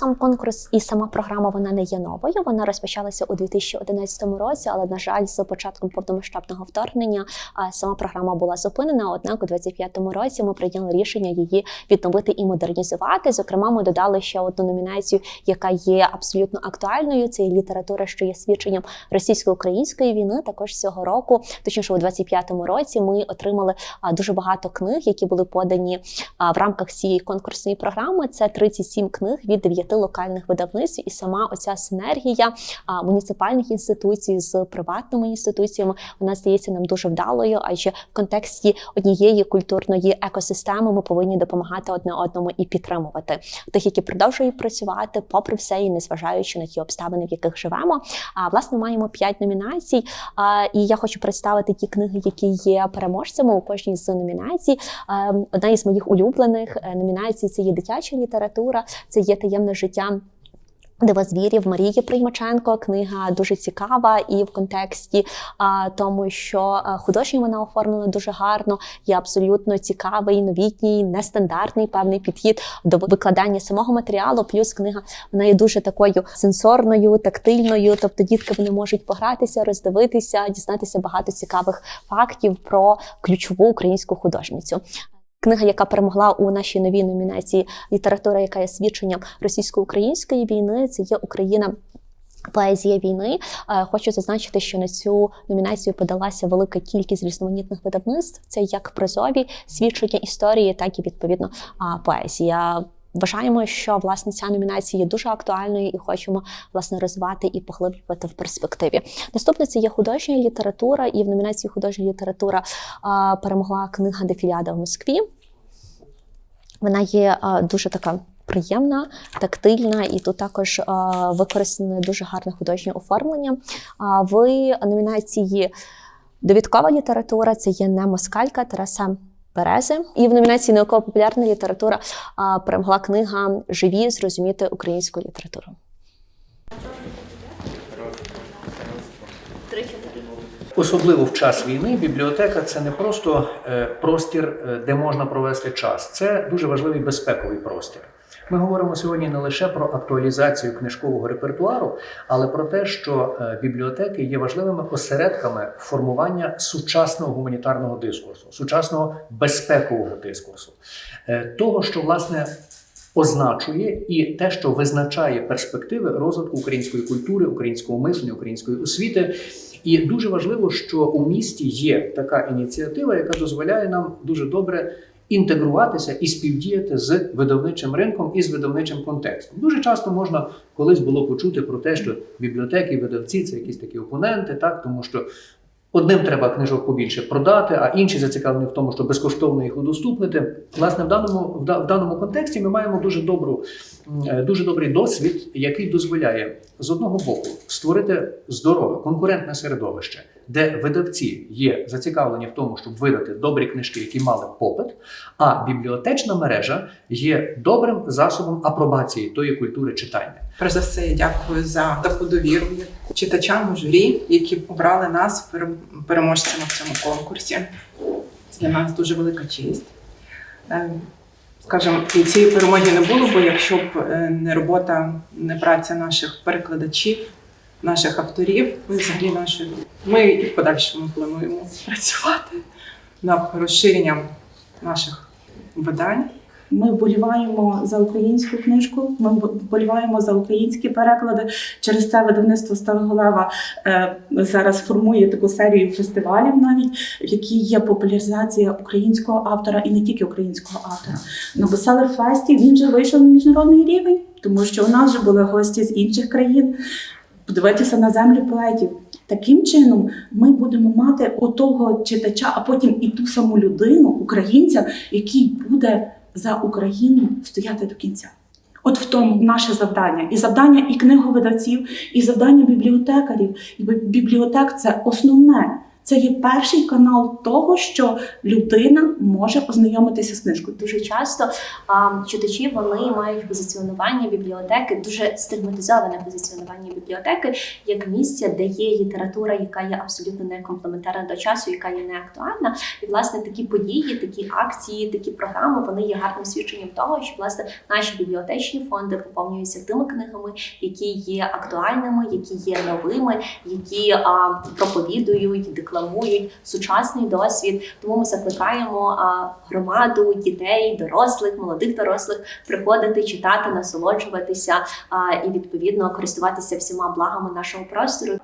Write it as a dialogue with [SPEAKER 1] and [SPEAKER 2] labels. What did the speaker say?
[SPEAKER 1] сам конкурс і сама програма вона не є новою. Вона розпочалася у 2011 році, але на жаль, з початком повномасштабного вторгнення сама програма була зупинена. Однак у 2025 році ми прийняли рішення її відновити і модернізувати. Зокрема, ми додали ще одну номінацію, яка є абсолютно актуальною. Це є література, що є свідченням російсько-української війни. Також цього року, точніше, у 25-му році, ми отримали дуже багато книг, які були подані в рамках цієї конкурсної програми. Це 37 книг від 9 локальних видавництв, і сама оця синергія муніципальних інституцій з приватними інституціями вона здається нам дуже вдалою. Адже в контексті однієї культурної екосистеми ми повинні допомагати одне одному і підтримувати тих, які продовжують працювати, попри все, і незважаючи на ті обставини, в яких живемо. А власне маємо п'ять номінацій. І я хочу представити ті книги, які є переможцями у кожній з номінацій. Одна із моїх улюблених е, номінацій це є дитяча література, це є таємне життя. Дивозвірів Марії Приймаченко книга дуже цікава і в контексті а, тому, що а, художньо вона оформлена дуже гарно, є абсолютно цікавий, новітній, нестандартний певний підхід до викладання самого матеріалу. Плюс книга вона є дуже такою сенсорною, тактильною. Тобто дітки вони можуть погратися, роздивитися, дізнатися багато цікавих фактів про ключову українську художницю. Книга, яка перемогла у нашій новій номінації література, яка є свідченням російсько-української війни, це є Україна. Поезія війни. Е, Хочу зазначити, що на цю номінацію подалася велика кількість різноманітних видавництв. Це як прозові свідчення історії, так і відповідно поезія. Вважаємо, що власне ця номінація є дуже актуальною і хочемо власне розвивати і поглиблювати в перспективі. Наступне це є художня література, і в номінації художня література а, перемогла книга Дефіляда в Москві. Вона є а, дуже така. Приємна, тактильна, і тут також а, використане дуже гарне художнє оформлення. А в номінації Довідкова література це є не москалька Тараса Берези. І в номінації науково-популярна література перемогла книга Живі зрозуміти українську літературу.
[SPEAKER 2] Особливо в час війни бібліотека це не просто е, простір, е, де можна провести час. Це дуже важливий безпековий простір. Ми говоримо сьогодні не лише про актуалізацію книжкового репертуару, але про те, що е, бібліотеки є важливими осередками формування сучасного гуманітарного дискурсу, сучасного безпекового дискурсу, Е, того, що власне означує і те, що визначає перспективи розвитку української культури, українського мислення, української освіти. І дуже важливо, що у місті є така ініціатива, яка дозволяє нам дуже добре інтегруватися і співдіяти з видавничим ринком і з видавничим контекстом. Дуже часто можна колись було почути про те, що бібліотеки, видавці це якісь такі опоненти, так тому що. Одним треба книжок побільше продати, а інші зацікавлені в тому, щоб безкоштовно їх удоступнити. Власне, в даному в, даному контексті ми маємо дуже добру, е, дуже добрий досвід, який дозволяє з одного боку створити здорове конкурентне середовище, де видавці є зацікавлені в тому, щоб видати добрі книжки, які мали попит. А бібліотечна мережа є добрим засобом апробації тої культури читання.
[SPEAKER 3] Перш за все, я дякую за таку довіру читачам журі, які обрали нас переможцями в цьому конкурсі. Це для нас дуже велика честь. Е, Скажімо, і цієї перемоги не було, бо якщо б е, не робота, не праця наших перекладачів, наших авторів, і взагалі нашої, ми і в подальшому плануємо працювати над розширенням наших видань.
[SPEAKER 4] Ми вболіваємо за українську книжку. Ми вболіваємо за українські переклади. Через це видавництво Сталеголева е, зараз формує таку серію фестивалів, навіть в якій є популяризація українського автора і не тільки українського автора. На Bestseller Фесті він вже вийшов на міжнародний рівень, тому що у нас вже були гості з інших країн. Подивитися на землю поетів. Таким чином, ми будемо мати отого читача, а потім і ту саму людину, українця, який буде за Україну стояти до кінця. От в тому наше завдання. І завдання і книговидавців, і завдання бібліотекарів. І бібліотек це основне. Це є перший канал того, що людина може ознайомитися з книжкою.
[SPEAKER 1] Дуже часто а, читачі вони мають позиціонування бібліотеки, дуже стигматизоване позиціонування бібліотеки як місця, де є література, яка є абсолютно не комплементарна до часу, яка є не актуальна. І власне такі події, такі акції, такі програми вони є гарним свідченням того, що власне наші бібліотечні фонди поповнюються тими книгами, які є актуальними, які є новими, які а, проповідують, декламують сучасний досвід. Тому ми закликаємо громаду, дітей, дорослих, молодих дорослих приходити, читати, насолоджуватися і відповідно користуватися всіма благами нашого простору.